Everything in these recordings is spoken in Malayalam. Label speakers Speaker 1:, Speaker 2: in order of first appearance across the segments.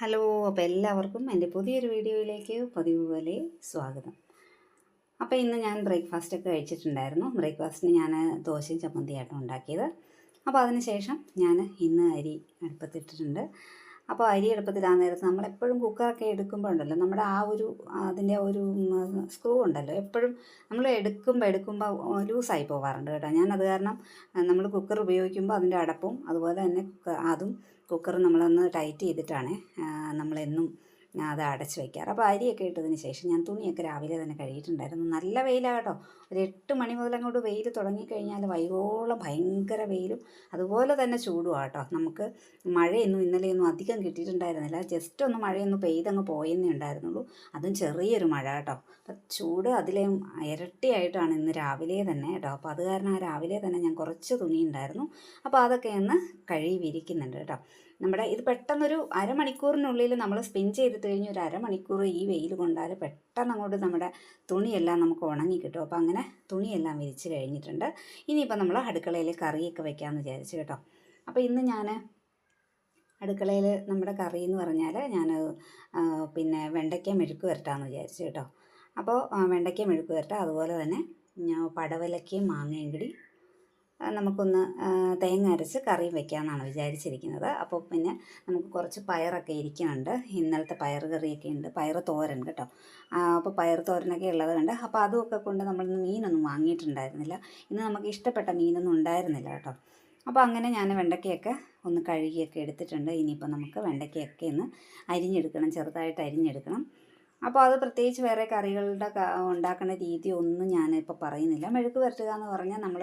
Speaker 1: ഹലോ അപ്പോൾ എല്ലാവർക്കും എന്റെ പുതിയൊരു വീഡിയോയിലേക്ക് പതിവ് പോലെ സ്വാഗതം. അപ്പോൾ ഇന്ന് ഞാൻ ബ്രേക്ക്ഫാസ്റ്റ് ഒക്കെ കഴിച്ചിട്ടുണ്ടായിരുന്നു. ബ്രേക്ക്ഫാസ്റ്റിന് ഞാൻ ദോശയും ചമ്മന്തിയായിട്ടും ഉണ്ടാക്കിയത്. അപ്പോൾ അതിനുശേഷം ഞാൻ ഇന്ന് അരി അടുപ്പത്തിട്ടിട്ടുണ്ട്. അപ്പോൾ അരി അടുപ്പത്തിടാൻ നേരത്ത് നമ്മളെപ്പോഴും കുക്കറൊക്കെ എടുക്കുമ്പോൾ ഉണ്ടല്ലോ നമ്മുടെ ആ ഒരു അതിന്റെ ഒരു സ്ക്രൂ ഉണ്ടല്ലോ എപ്പോഴും നമ്മൾ എടുക്കുമ്പോൾ എടുക്കുമ്പോൾ ലൂസായി പോകാറുണ്ട് കേട്ടോ. ഞാനത് കാരണം നമ്മൾ കുക്കർ ഉപയോഗിക്കുമ്പോൾ അതിന്റെ അടപ്പും അതുപോലെ തന്നെ അതും കുക്കർ നമ്മളൊന്ന് ടൈറ്റ് ചെയ്തിട്ടാണ് നമ്മളെന്നും അത് അടച്ച് വയ്ക്കാറ് അപ്പോൾ അരിയൊക്കെ ഇട്ടതിന് ശേഷം ഞാൻ തുണിയൊക്കെ രാവിലെ തന്നെ കഴുകിയിട്ടുണ്ടായിരുന്നു. നല്ല വെയിലാണ് കേട്ടോ ഒരു എട്ട് മണി മുതൽ അങ്ങോട്ട് വെയിൽ തുടങ്ങിക്കഴിഞ്ഞാൽ വൈകോളം ഭയങ്കര വെയിലും അതുപോലെ തന്നെ ചൂടുമാണ് കേട്ടോ നമുക്ക് മഴയൊന്നും ഇന്നലെയൊന്നും അധികം കിട്ടിയിട്ടുണ്ടായിരുന്നില്ല. ജസ്റ്റ് ഒന്ന് മഴയൊന്നും പെയ്തങ്ങ് പോയെന്നേ ഉണ്ടായിരുന്നുള്ളൂ. അതും ചെറിയൊരു മഴ കേട്ടോ അപ്പം ചൂട് അതിലേയും ഇരട്ടിയായിട്ടാണ് ഇന്ന് രാവിലെ തന്നെ കേട്ടോ. അപ്പോൾ അത് കാരണം ആ രാവിലെ തന്നെ ഞാൻ കുറച്ച് തുണി ഉണ്ടായിരുന്നു. അപ്പോൾ അതൊക്കെ ഒന്ന് കഴുകി വിരിക്കുന്നുണ്ട് കേട്ടോ. നമ്മുടെ ഇത് പെട്ടെന്നൊരു അരമണിക്കൂറിനുള്ളിൽ നമ്മൾ സ്പിൻ ചെയ്തിട്ട് കഴിഞ്ഞ് ഒരു അരമണിക്കൂർ ഈ വെയിൽ കൊണ്ടാൽ പെട്ടെന്ന് അങ്ങോട്ട് നമ്മുടെ തുണിയെല്ലാം നമുക്ക് ഉണങ്ങി കിട്ടും. അപ്പോൾ അങ്ങനെ തുണിയെല്ലാം വിരിച്ച് കഴിഞ്ഞിട്ടുണ്ട്. ഇനിയിപ്പോൾ നമ്മൾ അടുക്കളയിൽ കറിയൊക്കെ വെക്കാമെന്ന് വിചാരിച്ചു കേട്ടോ. അപ്പോൾ ഇന്ന് ഞാൻ അടുക്കളയിൽ നമ്മുടെ കറി എന്ന് പറഞ്ഞാൽ ഞാൻ പിന്നെ വെണ്ടയ്ക്ക മെഴുക്ക് വരട്ടാമെന്ന് വിചാരിച്ചു കേട്ടോ. അപ്പോൾ വെണ്ടയ്ക്ക മെഴുക്ക് വരട്ട. അതുപോലെ തന്നെ പടവലക്കയും മാങ്ങയും കൂടി നമുക്കൊന്ന് തേങ്ങ അരച്ച് കറി വെക്കാമെന്നാണ് വിചാരിച്ചിരിക്കുന്നത്. അപ്പോൾ പിന്നെ നമുക്ക് കുറച്ച് പയറൊക്കെ ഇരിക്കുന്നുണ്ട്. ഇന്നലത്തെ പയർ കറിയൊക്കെ ഉണ്ട്. പയർ തോരൻ കേട്ടോ. അപ്പോൾ പയർ തോരനൊക്കെ ഉള്ളത് കൊണ്ട് അപ്പോൾ അതുമൊക്കെ കൊണ്ട് നമ്മൾ മീനൊന്നും വാങ്ങിയിട്ടുണ്ടായിരുന്നില്ല. ഇന്ന് നമുക്ക് ഇഷ്ടപ്പെട്ട മീനൊന്നും ഉണ്ടായിരുന്നില്ല കേട്ടോ. അപ്പോൾ അങ്ങനെ ഞാൻ വെണ്ടയ്ക്കയൊക്കെ ഒന്ന് കഴുകിയൊക്കെ എടുത്തിട്ടുണ്ട്. ഇനിയിപ്പോൾ നമുക്ക് വെണ്ടയ്ക്കയൊക്കെ ഒന്ന് അരിഞ്ഞെടുക്കണം. ചെറുതായിട്ട് അരിഞ്ഞെടുക്കണം. അപ്പോൾ അത് പ്രത്യേകിച്ച് വേറെ കറികളുടെ ഉണ്ടാക്കുന്ന രീതി ഒന്നും ഞാനിപ്പോൾ പറയുന്നില്ല. മെഴുക്ക് പുരട്ടുക എന്ന് പറഞ്ഞാൽ നമ്മൾ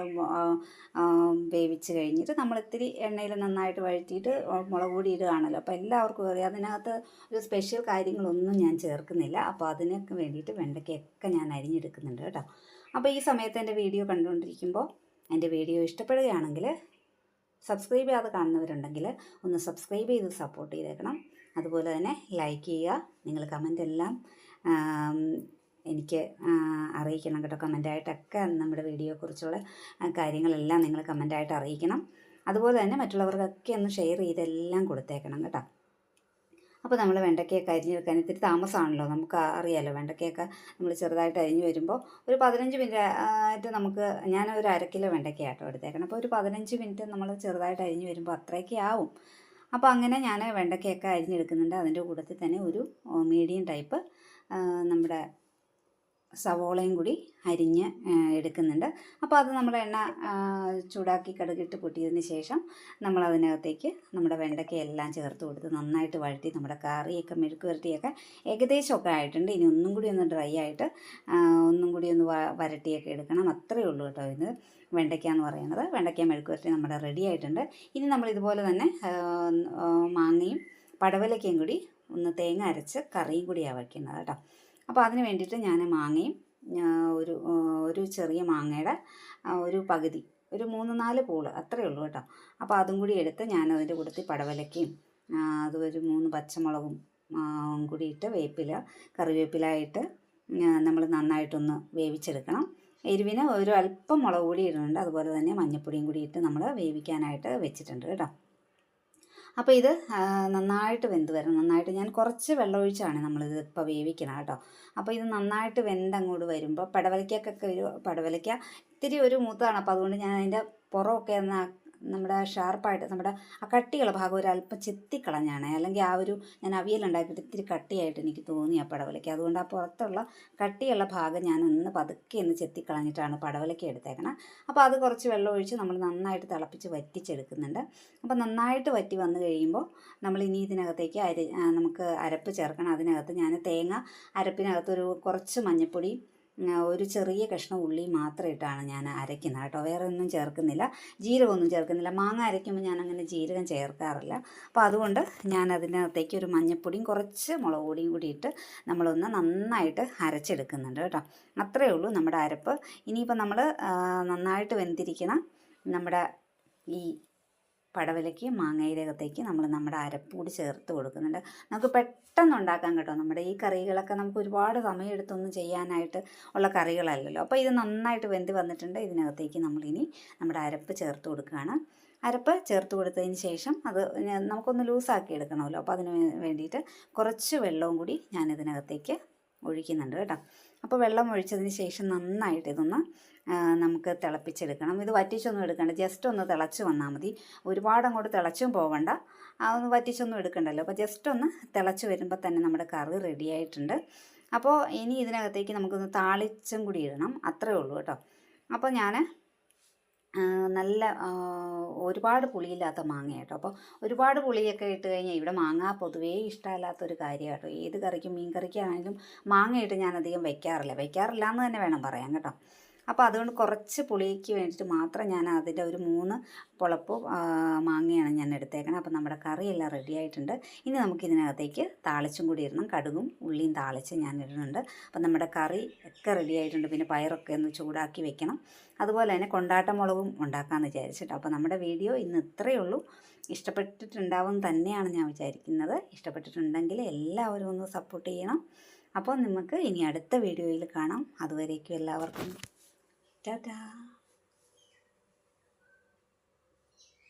Speaker 1: വേവിച്ച് കഴിഞ്ഞിട്ട് നമ്മൾ ഇത്തിരി എണ്ണയിൽ നന്നായിട്ട് വഴറ്റിയിട്ട് മുളക് പൊടി ഇടുകയാണല്ലോ അപ്പോൾ എല്ലാവർക്കും അറിയാം. അതിനകത്ത് ഒരു സ്പെഷ്യൽ കാര്യങ്ങളൊന്നും ഞാൻ ചേർക്കുന്നില്ല. അപ്പോൾ അതിനൊക്കെ വേണ്ടിയിട്ട് വെണ്ടയ്ക്കൊക്കെ ഞാൻ അരിഞ്ഞെടുക്കുന്നുണ്ട് കേട്ടോ. അപ്പോൾ ഈ സമയത്ത് എന്റെ വീഡിയോ കണ്ടുകൊണ്ടിരിക്കുമ്പോൾ എന്റെ വീഡിയോ ഇഷ്ടപ്പെടുകയാണെങ്കിൽ സബ്സ്ക്രൈബ് ചെയ്യാതെ കാണുന്നവരുണ്ടെങ്കിൽ ഒന്ന് സബ്സ്ക്രൈബ് ചെയ്ത് സപ്പോർട്ട് ചെയ്തേക്കണം. അതുപോലെ തന്നെ ലൈക്ക് ചെയ്യുക. നിങ്ങൾ കമന്റ് എല്ലാം എനിക്ക് അറിയിക്കണം കേട്ടോ. കമന്റായിട്ടൊക്കെ നമ്മുടെ വീഡിയോ കുറിച്ചുള്ള കാര്യങ്ങളെല്ലാം നിങ്ങൾ കമന്റായിട്ട് അറിയിക്കണം. അതുപോലെ തന്നെ മറ്റുള്ളവർക്കൊക്കെ ഒന്ന് ഷെയർ ചെയ്തെല്ലാം കൊടുത്തേക്കണം കേട്ടോ. അപ്പോൾ നമ്മൾ വെണ്ടയ്ക്കയൊക്കെ വെക്കാൻ ഇത്തിരി താമസമാണല്ലോ നമുക്ക് അറിയാമല്ലോ വെണ്ടയ്ക്കയൊക്കെ നമ്മൾ ചെറുതായിട്ട് അരിഞ്ഞ് വരുമ്പോൾ ഒരു പതിനഞ്ച് മിനിറ്റ് ആയിട്ട് നമുക്ക് ഞാൻ ഒരു അര കിലോ എടുത്തേക്കണം. അപ്പോൾ ഒരു പതിനഞ്ച് മിനിറ്റ് നമ്മൾ ചെറുതായിട്ട് അരിഞ്ഞ് വരുമ്പോൾ അത്രയൊക്കെ ആവും. അപ്പോൾ അങ്ങനെ ഞാൻ വെണ്ടയ്ക്കയൊക്കെ അരിഞ്ഞെടുക്കുന്നുണ്ട് അതിന്റെ കൂട്ടത്തിൽ തന്നെ ഒരു മീഡിയം ടൈപ്പ് നമ്മുടെ സവോളയും കൂടി അരിഞ്ഞ് എടുക്കുന്നുണ്ട്. അപ്പോൾ അത് നമ്മൾ എണ്ണ ചൂടാക്കി കടുകിട്ട് പൊട്ടിയതിന് ശേഷം നമ്മൾ അതിനകത്തേക്ക് നമ്മുടെ വെണ്ടയ്ക്കയെല്ലാം ചേർത്ത് കൊടുത്ത് നന്നായിട്ട് വഴറ്റി നമ്മുടെ കറിയൊക്കെ മെഴുക്ക് വരട്ടിയൊക്കെ ഏകദേശമൊക്കെ ആയിട്ടുണ്ട്. ഇനി ഒന്നും കൂടി ഒന്ന് ഡ്രൈ ആയിട്ട് ഒന്നും കൂടി ഒന്ന് വരട്ടിയൊക്കെ എടുക്കണം. അത്രയേ ഉള്ളൂ കേട്ടോ ഇത്. വെണ്ടയ്ക്ക എന്ന് പറയുന്നത് വെണ്ടയ്ക്ക മെഴുക്ക് വരട്ടി നമ്മുടെ റെഡി ആയിട്ടുണ്ട്. ഇനി നമ്മൾ ഇതുപോലെ തന്നെ മാങ്ങയും പടവലക്കയും കൂടി ഒന്ന് തേങ്ങ അരച്ച് കറിയും കൂടിയാണ് വയ്ക്കുന്നത് കേട്ടോ. അപ്പോൾ അതിന് വേണ്ടിയിട്ട് ഞാൻ മാങ്ങയും ഒരു ഒരു ചെറിയ മാങ്ങയുടെ ഒരു പകുതി ഒരു മൂന്ന് നാല് പൂൾ അത്രയേ ഉള്ളൂ കേട്ടോ. അപ്പോൾ അതും കൂടി എടുത്ത് ഞാൻ അതിന്റെ കൂട്ടത്തിൽ പടവലക്കയും അതൊരു മൂന്ന് പച്ചമുളകും കൂടിയിട്ട് വേപ്പില കറിവേപ്പില ഇട്ട് നമ്മൾ നന്നായിട്ടൊന്ന് വേവിച്ചെടുക്കണം. എരിവിന് ഒരു അല്പം മുളക് പൊടി ഇടുന്നുണ്ട്. അതുപോലെ തന്നെ മഞ്ഞൾപ്പൊടിയും കൂടി ഇട്ട് നമ്മൾ വേവിക്കാനായിട്ട് വെച്ചിട്ടുണ്ട് കേട്ടോ. അപ്പോൾ ഇത് നന്നായിട്ട് വെന്ത് വരണം. നന്നായിട്ട് ഞാൻ കുറച്ച് വെള്ളമൊഴിച്ചാണ് നമ്മളിത് ഇപ്പോൾ വേവിക്കണം കേട്ടോ. അപ്പോൾ ഇത് നന്നായിട്ട് വെന്ത് അങ്ങോട്ട് വരുമ്പോൾ പടവലയ്ക്കൊക്കെ ഒരു പടവലയ്ക്ക ഇത്തിരി ഒരു മൂത്തതാണ് അപ്പോൾ അതുകൊണ്ട് ഞാൻ അതിന്റെ പുറമൊക്കെ ഒന്ന് നമ്മുടെ ഷാർപ്പായിട്ട് നമ്മുടെ ആ കട്ടിയുള്ള ഭാഗം ഒരു അല്പം ചെത്തിക്കളഞ്ഞാണ്. അല്ലെങ്കിൽ ആ ഒരു ഞാൻ അവിയലുണ്ടാക്കിയിട്ട് ഇത്തിരി കട്ടിയായിട്ട് എനിക്ക് തോന്നി ആ പടവലയ്ക്ക്. അതുകൊണ്ട് ആ പുറത്തുള്ള കട്ടിയുള്ള ഭാഗം ഞാൻ ഒന്ന് പതുക്കെ ഒന്ന് ചെത്തിക്കളഞ്ഞിട്ടാണ് പടവലയ്ക്ക് എടുത്തേക്കണം. അപ്പോൾ അത് കുറച്ച് വെള്ളം ഒഴിച്ച് നമ്മൾ നന്നായിട്ട് തിളപ്പിച്ച് വറ്റിച്ചെടുക്കുന്നുണ്ട്. അപ്പോൾ നന്നായിട്ട് വറ്റി വന്നു കഴിയുമ്പോൾ നമ്മൾ ഇനി ഇതിനകത്തേക്ക് അരി നമുക്ക് അരപ്പ് ചേർക്കണം. അതിനകത്ത് ഞാൻ തേങ്ങ അരപ്പിനകത്തൊരു കുറച്ച് മഞ്ഞൾപ്പൊടി ആ, ഒരു ചെറിയ കഷ്ണം ഉള്ളി മാത്രം ഇട്ടാണ് ഞാൻ അരയ്ക്കുന്നത് കേട്ടോ. വേറെ ഒന്നും ചേർക്കുന്നില്ല. ജീരകമൊന്നും ചേർക്കുന്നില്ല. മാങ്ങ അരയ്ക്കുമ്പോൾ ഞാൻ അങ്ങനെ ജീരകം ചേർക്കാറില്ല. അപ്പോൾ അതുകൊണ്ട് ഞാൻ അതിനകത്തേക്ക് ഒരു മഞ്ഞപ്പൊടിയും കുറച്ച് മുളക് പൊടിയും കൂടി ഇട്ട് നമ്മളൊന്ന് നന്നായിട്ട് അരച്ചെടുക്കുന്നുണ്ട് കേട്ടോ. അത്രയേ ഉള്ളൂ നമ്മുടെ അരപ്പ്. ഇനിയിപ്പോൾ നമ്മൾ നന്നായിട്ട് വെന്തിരിക്കണം നമ്മുടെ ഈ പടവലയ്ക്ക് മാങ്ങയിലകത്തേക്ക് നമ്മൾ നമ്മുടെ അരപ്പൂടി ചേർത്ത് കൊടുക്കുന്നുണ്ട്. നമുക്ക് പെട്ടെന്ന് ഉണ്ടാക്കാൻ കേട്ടോ. നമ്മുടെ ഈ കറികളൊക്കെ നമുക്ക് ഒരുപാട് സമയമെടുത്തൊന്നും ചെയ്യാനായിട്ട് ഉള്ള കറികളല്ലല്ലോ. അപ്പോൾ ഇത് നന്നായിട്ട് വെന്ത് വന്നിട്ടുണ്ട്. ഇതിനകത്തേക്ക് നമ്മളിനി നമ്മുടെ അരപ്പ് ചേർത്ത് കൊടുക്കുകയാണ്. അരപ്പ് ചേർത്ത് കൊടുത്തതിന് ശേഷം അത് നമുക്കൊന്ന് ലൂസാക്കി എടുക്കണമല്ലോ. അപ്പോൾ അതിന് വേണ്ടിയിട്ട് കുറച്ച് വെള്ളവും കൂടി ഞാൻ ഇതിനകത്തേക്ക് ഒഴിക്കുന്നുണ്ട് കേട്ടോ. അപ്പോൾ വെള്ളം ഒഴിച്ചതിന് ശേഷം നന്നായിട്ട് ഇതൊന്ന് നമുക്ക് തിളപ്പിച്ചെടുക്കണം. ഇത് വറ്റിച്ചൊന്നും എടുക്കണ്ട. ജസ്റ്റ് ഒന്ന് തിളച്ച് വന്നാൽ മതി. ഒരുപാട് അങ്ങോട്ട് തിളച്ചും പോകണ്ട ഒന്ന് വറ്റിച്ചൊന്നും എടുക്കണ്ടല്ലോ. അപ്പോൾ ജസ്റ്റ് ഒന്ന് തിളച്ച് വരുമ്പോൾ തന്നെ നമ്മുടെ കറി റെഡിയായിട്ടുണ്ട് അപ്പോൾ ഇനി ഇതിനകത്തേക്ക് നമുക്കൊന്ന് താളിച്ചും കൂടി ഇടണം. അത്രേ ഉള്ളൂ കേട്ടോ. അപ്പോൾ ഞാൻ നല്ല ഒരുപാട് പുളിയില്ലാത്ത മാങ്ങ കേട്ടോ അപ്പോൾ ഒരുപാട് പുളിയൊക്കെ ഇട്ട് കഴിഞ്ഞാൽ ഇവിടെ മാങ്ങ പൊതുവേ ഇഷ്ടമല്ലാത്തൊരു കാര്യം കേട്ടോ ഏത് കറിക്കും മീൻ കറിക്കാണെങ്കിലും മാങ്ങ ഇട്ട് ഞാൻ അധികം വെക്കാറില്ല. വയ്ക്കാറില്ല എന്ന് തന്നെ വേണം പറയാൻ കേട്ടോ. അപ്പോൾ അതുകൊണ്ട് കുറച്ച് പുളിക്ക് വേണ്ടിയിട്ട് മാത്രം ഞാൻ അതിന്റെ ഒരു മൂന്ന് പുളപ്പ് മാങ്ങയാണ് ഞാൻ എടുത്തേക്കണം. അപ്പോൾ നമ്മുടെ കറിയെല്ലാം റെഡി ആയിട്ടുണ്ട്. ഇനി നമുക്ക് ഇതിനകത്തേക്ക് താളിച്ചും കൂടി ഇടണം. കടുകും ഉള്ളിയും താളിച്ച് ഞാൻ ഇടുന്നുണ്ട്. അപ്പോൾ നമ്മുടെ കറി ഒക്കെ റെഡി ആയിട്ടുണ്ട്. പിന്നെ പയറൊക്കെ ഒന്ന് ചൂടാക്കി വെക്കണം. അതുപോലെ തന്നെ കൊണ്ടാട്ടമുളകും ഉണ്ടാക്കാമെന്ന് വിചാരിച്ചിട്ട്. അപ്പോൾ നമ്മുടെ വീഡിയോ ഇന്ന് ഇത്രയേ ഉള്ളൂ. ഇഷ്ടപ്പെട്ടിട്ടുണ്ടാവും തന്നെയാണ് ഞാൻ വിചാരിക്കുന്നത്. ഇഷ്ടപ്പെട്ടിട്ടുണ്ടെങ്കിൽ എല്ലാവരും ഒന്ന് സപ്പോർട്ട് ചെയ്യണം. അപ്പോൾ നമുക്ക് ഇനി അടുത്ത വീഡിയോയിൽ കാണാം. അതുവരേക്കും എല്ലാവർക്കും ടാറ്റാ